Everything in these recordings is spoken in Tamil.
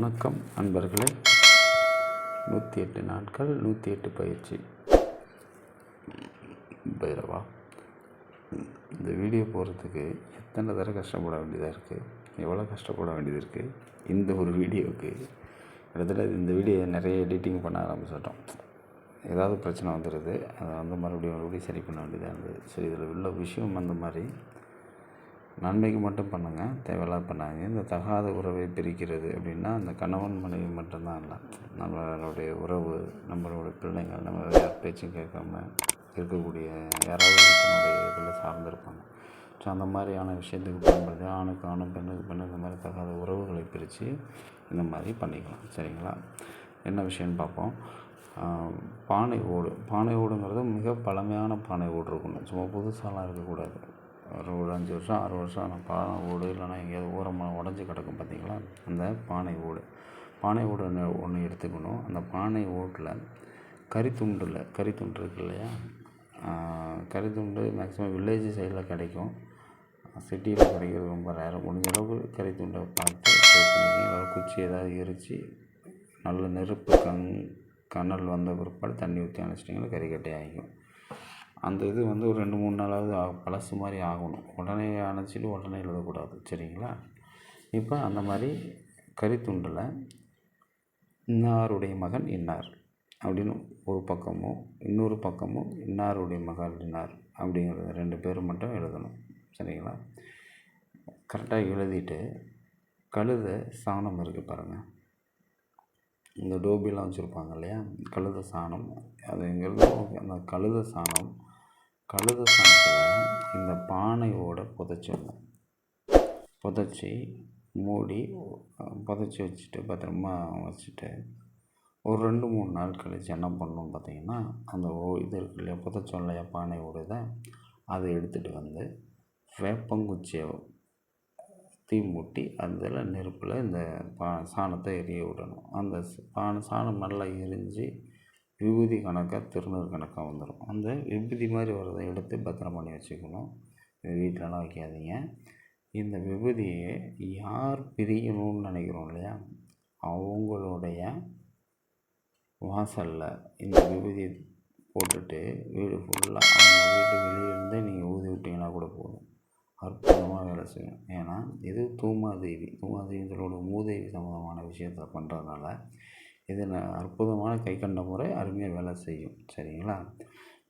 வணக்கம் அன்பர்களே. நூற்றி எட்டு நாட்கள் நூற்றி எட்டு பயிற்சி. பைரவா இந்த வீடியோ போகிறதுக்கு எத்தனை தடவை கஷ்டப்பட வேண்டியதாக இருக்குது எவ்வளோ கஷ்டப்பட வேண்டியது இருக்குது இந்த ஒரு வீடியோவுக்கு கிட்டத்தட்ட இந்த வீடியோ நிறைய எடிட்டிங் பண்ண ஆரம்பிச்சிட்டோம். ஏதாவது பிரச்சனை வந்துடுது அதை வந்து மறுபடியும் மறுபடியும் சரி பண்ண வேண்டியதாக இருந்தது. சரி இதில் உள்ள விஷயம் அந்த மாதிரி நன்மைக்கு மட்டும் பண்ணுங்கள் தேவையில்லாத பண்ணாங்க இந்த தகாத உறவை பிரிக்கிறது அப்படின்னா அந்த கணவன் மனைவி மட்டும்தான் இல்லை. நம்மளுடைய உறவு நம்மளுடைய பிள்ளைங்கள் நம்ம யார் பேச்சும் கேட்காம இருக்கக்கூடிய யாராவது இதில் சார்ந்திருப்பாங்க. ஸோ அந்த மாதிரியான விஷயத்துக்கு பயன்படுத்தி ஆணுக்கு ஆணும் பெண்ணுக்கு பெண்ணு இந்த மாதிரி தகாத உறவுகளை பிரித்து இந்த மாதிரி பண்ணிக்கலாம். சரிங்களா? என்ன விஷயம்னு பார்ப்போம். பானை ஓடு. பானை ஓடுங்கிறது மிக பழமையான பானை ஓடு இருக்கணும் சும்மா புதுசாலாம் இருக்கக்கூடாது. ஒரு அஞ்சு வருஷம் ஆறு வருஷம் ஆன பானை ஓடு இல்லைன்னா எங்கேயாவது ஓரமாக உடஞ்சி கிடக்கும் பார்த்தீங்களா? அந்த பானை ஓடு. பானை ஓடு ஒன்று ஒன்று எடுத்துக்கணும். அந்த பானை ஓட்டில் கறித்துண்டில் கறித்துண்டு இருக்கு இல்லையா? கறித்துண்டு மேக்ஸிமம் வில்லேஜ் சைடில் கிடைக்கும். சிட்டியில் கிடைக்கிறது ரொம்ப ரேரம் முடிஞ்ச அளவுக்கு கறித்துண்டை பார்த்து ட்ரை பண்ணிக்கிங்க. குச்சி ஏதாவது எரித்து நல்ல நெருப்பு கண் கனல் வந்த பிற்பாடு தண்ணி ஊற்றி அணைச்சிட்டிங்கன்னா கறிக்கட்டை ஆகிக்கும். அந்த இது வந்து ஒரு ரெண்டு மூணு நாளாவது பழசு மாதிரி ஆகணும். உடனே அணைச்சிட்டு உடனே எழுதக்கூடாது சரிங்களா? இப்போ அந்த மாதிரி கறித்துண்டில் இன்னாருடைய மகன் இன்னார் அப்படின்னு ஒரு பக்கமும் இன்னொரு பக்கமும் இன்னாருடைய மகள் இன்னார் அப்படிங்கிறது ரெண்டு பேரும் மட்டும் எழுதணும் சரிங்களா? கரெக்டாக எழுதிட்டு கழுத சாணம் இருக்குது பாருங்கள் இந்த டோபிலாம் வச்சுருப்பாங்க இல்லையா? கழுத சாணம். அதுங்கிறது அந்த கழுத சாணம் கழுத சாணத்தில் இந்த பானையோட புதைச்சிடணும். புதைச்சி மூடி புதைச்சி வச்சுட்டு பத்திரமா வச்சுட்டு ஒரு ரெண்டு மூணு நாள் கழித்து என்ன பண்ணணும் பார்த்தீங்கன்னா அந்த ஓ இது இருக்கு இல்லையா புதைச்சோம் இல்லையா பானை ஓடுதை அதை எடுத்துகிட்டு வந்து வேப்பங்குச்சியை தீ மூட்டி அதில் நெருப்பில் இந்த பா சாணத்தை எரிய விடணும். அந்த பானை சாணம் நல்லா எரிஞ்சு விபூதி கணக்காக திருநூறு கணக்காக வந்துடும் அந்த விபூதி மாதிரி வரதை எடுத்து பத்திரம் பண்ணி வச்சுக்கணும். வீட்டிலலாம் வைக்காதீங்க. இந்த விபூதியை யார் பிரியணும்னு நினைக்கிறோம் இல்லையா? அவங்களுடைய வாசலில் இந்த விபூதி போட்டுட்டு வீடு ஃபுல்லாக அவங்க வீட்டு வெளியிலேருந்து நீங்கள் ஊதி விட்டிங்கன்னா கூட போதும். அற்புதமாக வேலை செய்யும். ஏன்னா இது தூமாதேவி. தூமாதேவிங்களோட மூதேவி சம்மந்தமான விஷயத்த பண்ணுறதுனால இது நான் அற்புதமான கை கண்ட முறை அருமையாக வேலை செய்யும். சரிங்களா?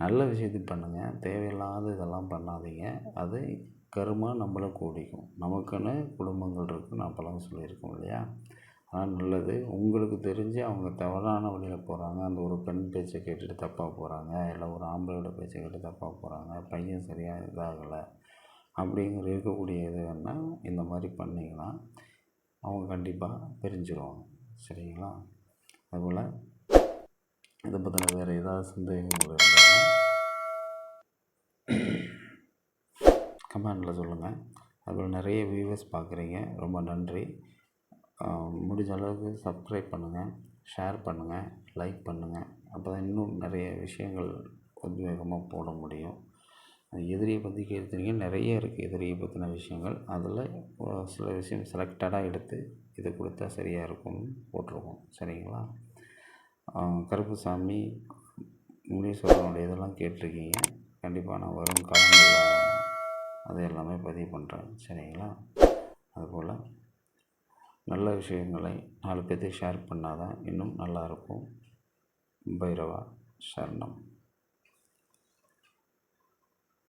நல்ல விஷயத்தை பண்ணுங்கள் தேவையில்லாத இதெல்லாம் பண்ணாதீங்க. அது கருமா நம்மளை கூடிக்கும். நமக்குன்னு குடும்பங்கள் இருக்குது நான் பலம் சொல்லியிருக்கோம் இல்லையா? ஆனால் நல்லது. உங்களுக்கு தெரிஞ்சு அவங்க தவறான வழியில் போகிறாங்க அந்த ஒரு பெண் பேச்சை கேட்டுட்டு தப்பாக போகிறாங்க இல்லை ஒரு ஆம்பளையோட பேச்சை கேட்டு தப்பாக போகிறாங்க பையன் சரியாக இதாகலை. அப்படிங்கிற இருக்கக்கூடிய இது வேணால் இந்த மாதிரி பண்ணிங்கன்னா அவங்க கண்டிப்பாக பிரிஞ்சிடுவாங்க சரிங்களா? அதுபோல் இதை பற்றின வேறு ஏதாவது சந்தேகங்கள் இருந்தாலும் கமெண்டில் சொல்லுங்கள் அதுபோல் நிறைய வியூவர்ஸ் பார்க்குறீங்க. ரொம்ப நன்றி. முடிஞ்ச அளவுக்கு சப்ஸ்கிரைப் பண்ணுங்கள் ஷேர் பண்ணுங்கள் லைக் பண்ணுங்கள் அப்போ தான் இன்னும் நிறைய விஷயங்கள் உத்வேகமாக போட முடியும். எதிரியை பற்றி கேட்குறீங்க நிறைய இருக்குது எதிரியை பற்றின விஷயங்கள். அதில் சில விஷயம் செலக்டடாக எடுத்து இது கொடுத்தா சரியாக இருக்கும்னு போட்டிருக்கோம். சரிங்களா? கருப்புசாமி முனீஸ்வரனுடைய இதெல்லாம் கேட்டிருக்கீங்க. கண்டிப்பாக நான் வரும் காலங்களில் அது எல்லாமே பதிவு பண்ணுறேன் சரிங்களா? அதுபோல் நல்ல விஷயங்களை நாலு பேர்த்தையும் ஷேர் பண்ணால் தான் இன்னும் நல்லாயிருக்கும் பைரவா சரணம்.